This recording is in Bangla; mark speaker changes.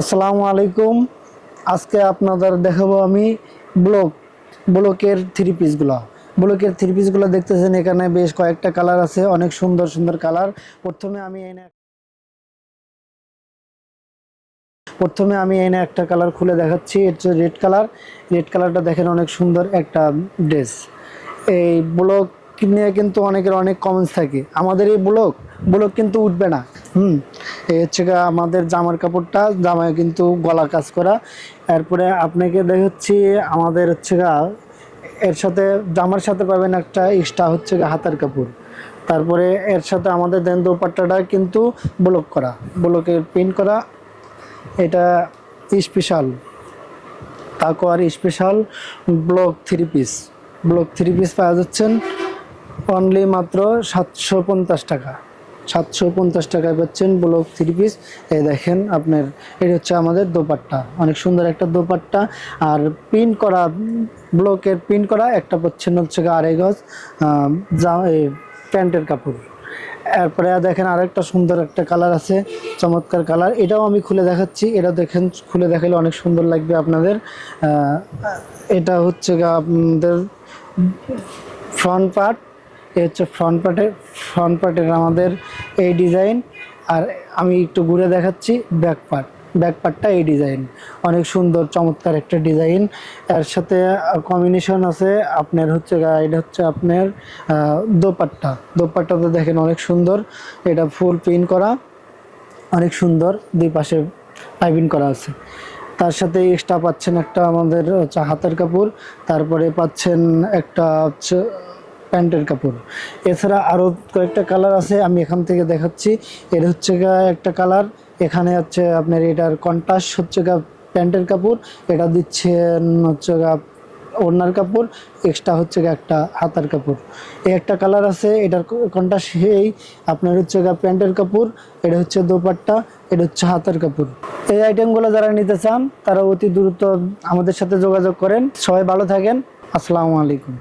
Speaker 1: আসসালামু আলাইকুম। আজকে আপনাদের দেখাবো আমি ব্লক, ব্লকের থ্রি পিসগুলো ব্লকের থ্রি পিসগুলো দেখতেছেন, এখানে বেশ কয়েকটা কালার আছে, অনেক সুন্দর সুন্দর কালার প্রথমে আমি এনে প্রথমে আমি এনে একটা কালার খুলে দেখাচ্ছি এটা রেড কালার রেড কালারটা দেখেন অনেক সুন্দর একটা ড্রেস এই ব্লক নিয়ে কিন্তু অনেকের অনেক কমেন্টস থাকে। আমাদের এই ব্লক ব্লক কিন্তু উঠবে না। হুম। এই হচ্ছে আমাদের জামার কাপড়টা, জামায় কিন্তু গলা কাজ করা। এরপরে আপনাকে দেখাচ্ছি আমাদের হচ্ছে এর সাথে জামার সাথে পাবেন একটা এক্সট্রা হচ্ছে হাতার কাপড়। তারপরে এর সাথে আমাদের দেন দোপাট্টাটা কিন্তু ব্লক করা ব্লকের প্রিন্ট করা। এটা স্পেশাল তাকোয়ার special block three piece block three piece পাওয়া যাচ্ছেন অনলি মাত্র সাতশো পঞ্চাশ টাকা। সাতশো পঞ্চাশ টাকায় পাচ্ছেন ব্লক থ্রি পিস এই দেখেন আপনার, এটা হচ্ছে আমাদের দোপাট্টা। অনেক সুন্দর একটা দোপাট্টা। আর প্রিন্ট করা, ব্লকের প্রিন্ট করা একটা পাচ্ছেন হচ্ছে আড়াই গজ প্যান্টের কাপড়। এরপরে দেখেন আরেকটা সুন্দর একটা কালার আছে, চমৎকার কালার। এটাও আমি খুলে দেখাচ্ছি। এটা দেখেন, খুলে দেখালে অনেক সুন্দর লাগবে আপনাদের। এটা হচ্ছে আপনাদের ফ্রন্ট পার্ট। এ হচ্ছে ফ্রন্ট পার্টের ফ্রন্ট পার্টের আমাদের এই ডিজাইন। আর আমি একটু ঘুরে দেখাচ্ছি ব্যাক পার্ট। ব্যাক পার্টটা এই ডিজাইন। অনেক সুন্দর, চমৎকার একটা ডিজাইন। এর সাথে কম্বিনেশন আছে আপনার হচ্ছে এটা হচ্ছে আপনার দোপাট্টা। দোপাট্টাটা দেখেন অনেক সুন্দর। এটা ফুল প্রিন্ট করা। অনেক সুন্দর। দুই পাশে পাইপিং করা আছে। তার সাথে এক্সট্রা পাচ্ছেন একটা আমাদের হাতের কাপড়। তারপরে পাচ্ছেন একটা হচ্ছে প্যান্টের কাপড়। এছাড়া আরও কয়েকটা কালার আছে, আমি এখান থেকে দেখাচ্ছি। এর হচ্ছে একটা কালার, এখানে হচ্ছে আপনার এটার কন্ট্রাস্ট হচ্ছে প্যান্টের কাপড়, এটা দিচ্ছেন হচ্ছে ওড়নার কাপড় এক্সট্রা হচ্ছে একটা হাতার কাপড়। এই একটা কালার আছে, এটার কোনটা সেই, আপনার হচ্ছে প্যান্টের কাপড়, এটা হচ্ছে দোপাট্টা, এটা হচ্ছে হাতার কাপড়। এই আইটেমগুলো যারা নিতে চান, তারা অতি দ্রুত আমাদের সাথে যোগাযোগ করেন। সবাই ভালো থাকেন, আসসালামু আলাইকুম।